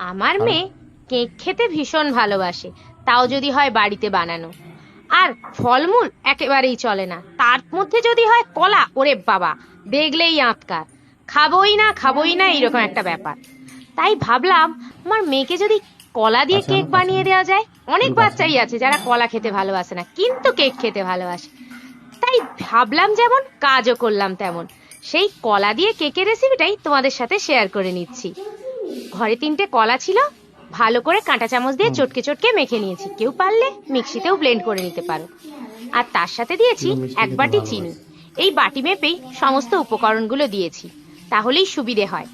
আমার মেয়ে কেক খেতে ভীষণ ভালোবাসে তাও যদি হয় বাড়িতে বানানো। আর ফলমূল একেবারেই চলে না তার মধ্যে যদি হয় কলা ওরে বাবা দেখলেই আঁতকার। খাবোই না খাবোই না এইরকম একটা ব্যাপার। তাই ভাবলাম আমার মেয়েকে যদি কলা দিয়ে আচ্ছা, কেক বানিয়ে দেওয়া যায় অনেক বাচ্চাই আছে যারা কলা খেতে ভালোবাসে না কিন্তু কেক খেতে ভালোবাসে। তাই ভাবলাম যেমন কাজও করলাম তেমন। সেই কলা দিয়ে কেকের রেসিপিটাই তোমাদের সাথে শেয়ার করে নিচ্ছি। ঘরে তিনটে কলা ছিল ভালো করে কাঁটা চামচ দিয়ে চটকে চটকে মেখে নিয়েছি। কেউ পারলে মিক্সিতেও ব্লেন্ড করে নিতে পারো। আর তার সাথে দিয়েছি এক বাটি চিনি। এই বাটি মেপেই সমস্ত উপকরণগুলো দিয়েছি। তাহলেই সুবিধে হয়।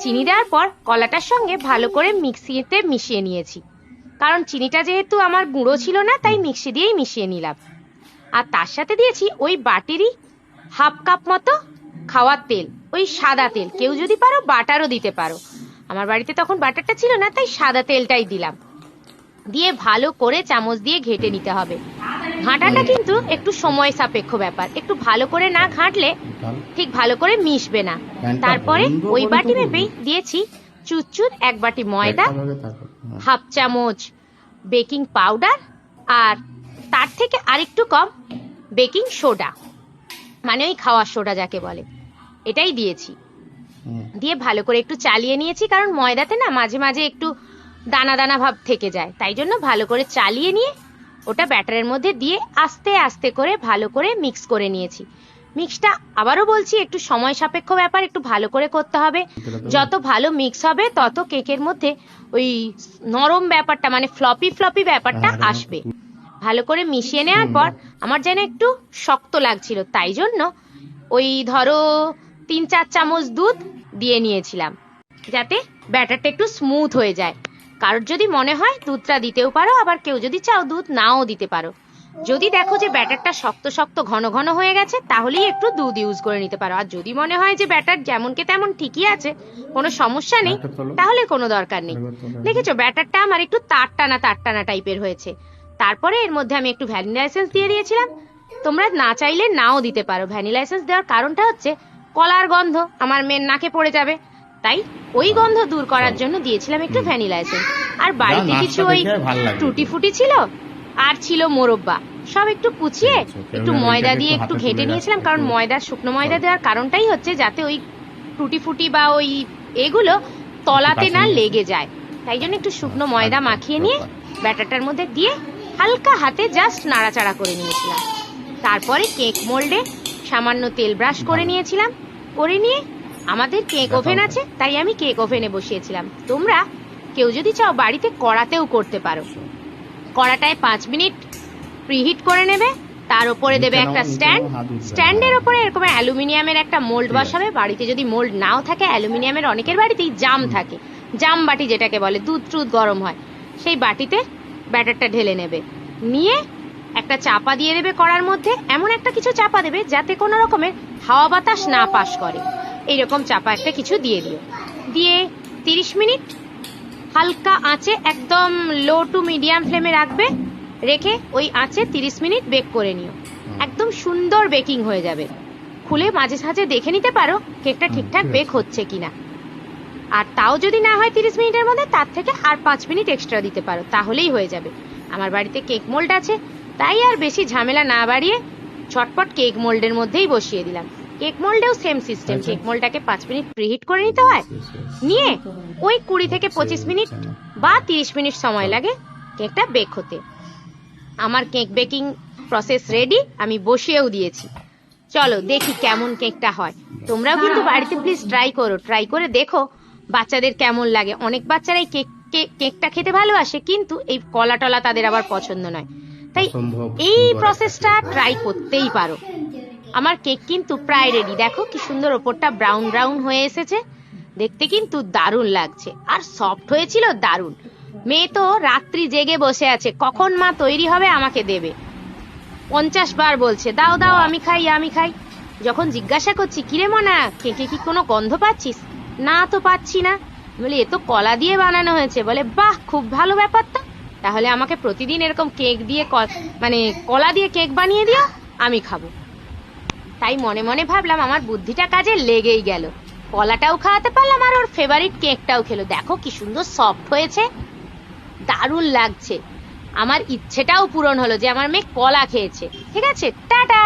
চিনি দেওয়ার পর কলাটার সঙ্গে ভালো করে মিক্সিতে মিশিয়ে নিয়েছি। কারণ চিনিটা যেহেতু আমার গুঁড়ো ছিল না তাই মিক্সি দিয়েই মিশিয়ে নিলাম। আর তার সাথে দিয়েছি ওই বাটিরই হাফ কাপ মতো খাওয়ার তেল ওই সাদা তেল। কেউ যদি পারো বাটারও দিতে পারো। আমার বাড়িতে তখন বাটারটা ছিল না তাই সাদা তেলটাই দিলাম। দিয়ে ভালো করে চামচ দিয়ে ঘেটে নিতে হবে। ঘাঁটাটা কিন্তু একটু সময় সাপেক্ষ ব্যাপার। একটু ভালো করে না ঘাঁটলে ঠিক ভালো করে মিশবে না। তারপরে ওই বাটি মেপেই দিয়েছি চুচুর এক বাটি ময়দা। হ্যাঁ। হাফ চামচ বেকিং পাউডার আর তার থেকে আরেকটু কম বেকিং সোডা। মানে ওই খাওয়ার সোডা যাকে বলে। এটাই দিয়েছি। দিয়ে ভালো করে একটু চালিয়ে নিয়েছি কারণ ময়দাতে না মাঝে মাঝে একটু দানা দানা ভাব থেকে যায়। তাই জন্য ভালো করে চালিয়ে নিয়ে ওটা ব্যাটারের মধ্যে দিয়ে আস্তে আস্তে করে ভালো করে মিক্স করে নিয়েছি। মিক্সটা আবারও বলছি একটু সময় সাপেক্ষ ব্যাপার একটু ভালো করে করতে হবে। যত ভালো মিক্স হবে তত কেকের মধ্যে ওই নরম ব্যাপারটা মানে ফ্লপি ফ্লপি ব্যাপারটা হ্যাঁ, আসবে। ভালো করে মিশিয়ে নেওয়ার পর আমার যেন একটু শক্ত লাগছিল তাই জন্য ওই ধরো তিন চার চামচ দুধ দিয়ে নিয়েছিলাম যাতে ব্যাটারটা একটু স্মুথ হয়ে যায়। কারোর যদি মনে হয় দুধটা দিতেও পারো আবার কেউ যদি চাও দুধ নাও দিতে পারো। যদি দেখো যে ব্যাটারটা শক্ত শক্ত ঘন ঘন হয়ে গেছে তাহলেই একটু দুধ ইউজ করে নিতে পারো। আর যদি মনে হয় যে ব্যাটার যেমনকে তেমন ঠিকই আছে কোনো সমস্যা নেই তাহলে কোনো দরকার নেই। দেখেছ ব্যাটারটা আমার একটু তারটানা তারটানা টাইপের হয়েছে। তারপরে এর মধ্যে আমি একটু ভ্যানিলা এসেন্স দিয়ে দিয়েছিলাম। তোমরা না চাইলে নাও দিতে পারো। ভ্যানিলা এসেন্স দেওয়ার কারণটা হচ্ছে কলার গন্ধ আমার মেয়ের নাকে পড়ে যাবে। তাই ওই গন্ধ দূর করার জন্য দিয়েছিলাম একটু ভ্যানিলা এসেন্স। আর বাড়িতে কিছু ওই টুটি ফুটি ছিল আর ছিল মোরব্বা। সব একটু কুচিয়ে আচ্ছা, একটু ময়দা দিয়ে একটু একটু ঘেটে নিয়েছিলাম কারণ ময়দা শুকনো ময়দা দেওয়ার কারণটাই হচ্ছে যাতে ওই টুটি ফুটি বা ওই এগুলো তলাতে না লেগে যায়। তাই জন্য একটু শুকনো ময়দা মাখিয়ে নিয়ে ব্যাটারটার মধ্যে দিয়ে হালকা হাতে জাস্ট নাড়াচাড়া করে নিয়েছিলাম। তারপরে কেক মোল্ডে সামান্য তেল ব্রাশ করে নিয়েছিলাম। করে নিয়ে আমাদের কেক ওভেন আছে তাই আমি কেক ওভেনে বসিয়েছিলাম। তোমরা কেউ যদি চাও বাড়িতে কড়াতেও করতে পারো। কড়াটায় পাঁচ মিনিট প্রিহিট করে নেবে তার উপরে দেবে একটা স্ট্যান্ড। স্ট্যান্ডের উপরে এরকম অ্যালুমিনিয়ামের একটা মোল্ড। বসাবে বাড়িতে যদি মোল্ড নাও থাকে অ্যালুমিনিয়ামের অনেকের বাড়িতেই জাম থাকে। জাম বাটি যেটাকে বলে দুধ টুধ গরম হয়। সেই বাটিতে ব্যাটারটা ঢেলে নেবে। নিয়ে একটা চাপা দিয়ে দেবে কড়ার মধ্যে এমন একটা কিছু চাপা দেবে যাতে কোনো রকমের হাওয়া বাতাস না পাস করে। এইরকম চাপা একটা কিছু দিয়ে দিও। দিয়ে তিরিশ মিনিট হালকা আঁচে একদম লো টু মিডিয়াম ফ্লেমে রাখবে রেখে ওই আঁচে তিরিশ মিনিট বেক করে নিও। একদম সুন্দর বেকিং হয়ে যাবে। খুলে মাঝে সাঝে দেখে নিতে পারো কেকটা ঠিকঠাক বেক। হচ্ছে কিনা। আর তাও যদি না হয় তিরিশ মিনিটের মধ্যে তার থেকে আর পাঁচ মিনিট এক্সট্রা দিতে পারো তাহলেই হয়ে যাবে। আমার বাড়িতে কেক মোল্ড আছে তাই আর বেশি ঝামেলা না বাড়িয়ে ছটপট কেক মোল্ডের মধ্যেই বসিয়ে দিলাম। কেক মোল্ডেও সেম সিস্টেম আচ্ছা। কেক মোল্ডটাকে পাঁচ মিনিট প্রিহিট করে নিতে হয়। নিয়ে ওই কুড়ি থেকে পঁচিশ মিনিট বা তিরিশ মিনিট সময় লাগে কেকটা বেক হতে। আমার কেক বেকিং প্রসেস রেডি আমি বসিয়েও দিয়েছি। চলো দেখি কেমন কেকটা হয়। তোমরাও কিন্তু বাড়িতে প্লিজ ট্রাই করো ট্রাই করে দেখো বাচ্চাদের কেমন লাগে। অনেক বাচ্চারাই কেক কেক- কেকটা খেতে ভালোবাসে কিন্তু এই কলা টলা তাদের আবার পছন্দ নয়। তাই এই প্রসেসটা ট্রাই করতেই পারো। আমার কেক কিন্তু প্রায় রেডি দেখো কি সুন্দর ওপরটা ব্রাউন ব্রাউন হয়ে এসেছে। দেখতে কিন্তু দারুণ লাগছে। আর সফট হয়েছিল দারুণ। মেয়ে তো রাত্রি জেগে বসে আছে। কখন মা তৈরি হবে আমাকে দেবে। পঞ্চাশ বার বলছে দাও দাও আমি খাই আমি খাই। যখন জিজ্ঞাসা করছি কিরে মনা কেকে কি কোনো গন্ধ পাচ্ছিস? না তো পাচ্ছি না। বলি এ তো কলা দিয়ে বানানো হয়েছে। বলে বাহ খুব ভালো ব্যাপার তো তাহলে আমাকে প্রতিদিন এরকম কেক দিয়ে মানে কলা দিয়ে কেক বানিয়ে দিও, আমি খাব। তাই মনে মনে ভাবলাম আমার বুদ্ধিটা কাজে লেগেই গেল। কলাটাও খাওয়াতে পারলাম আর ওর ফেভারিট কেকটাও খেলো। দেখো কি সুন্দর সফট হয়েছে। দারুণ লাগছে। আমার ইচ্ছেটাও পূরণ হলো যে আমার মেয়ে কলা খেয়েছে। ঠিক আছে? টাটা!